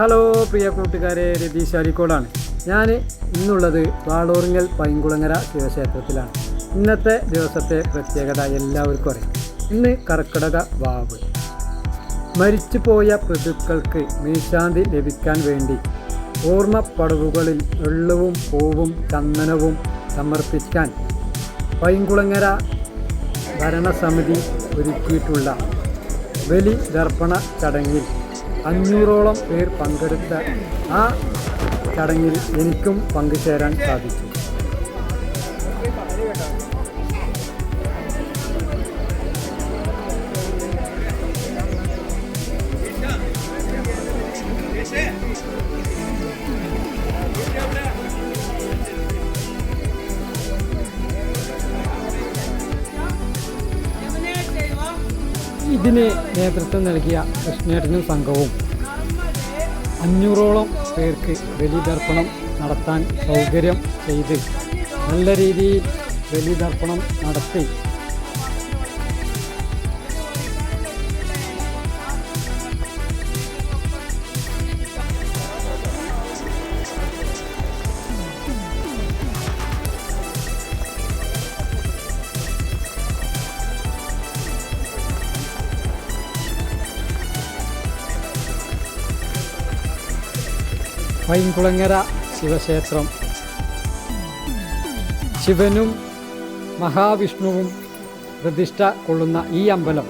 Hello പ്രിയ കൂട്ടുകാരെ രതീഷ് അരിക്കോടാണ്. ഞാൻ ഇന്നുള്ളത് വാളൂറിങ്ങൽ പൈങ്കുളങ്ങര ശിവക്ഷേത്രത്തിലാണ്. ഇന്നത്തെ ദിവസത്തെ പ്രത്യേകത എല്ലാവർക്കും അറിയാം. ഇന്ന് കർക്കിടക വാവ്. മരിച്ചുപോയ പ്രതുക്കൾക്ക് മേശാന്തി ലഭിക്കാൻ വേണ്ടി ഓർമ്മപ്പടവുകളിൽ വെള്ളവും പൂവും ചന്ദനവും സമർപ്പിക്കാൻ പൈങ്കുളങ്ങര ഭരണസമിതി ഒരുക്കിയിട്ടുള്ള ബലി ദർപ്പണ ചടങ്ങിൽ അഞ്ഞൂറോളം പേർ പങ്കെടുത്ത ആ ചടങ്ങിൽ എനിക്കും പങ്കുചേരാൻ സാധിച്ചു. ഇതിന് നേതൃത്വം നൽകിയ കൃഷ്ണേട്ടനും സംഘവും അഞ്ഞൂറോളം പേർക്ക് ബലിതർപ്പണം നടത്താൻ സൗകര്യം ചെയ്ത് നല്ല രീതിയിൽ ബലിതർപ്പണം നടത്തി പൈങ്കുളങ്ങര ശിവക്ഷേത്രം. ശിവനും മഹാവിഷ്ണുവും പ്രതിഷ്ഠ കൊള്ളുന്ന ഈ അമ്പലം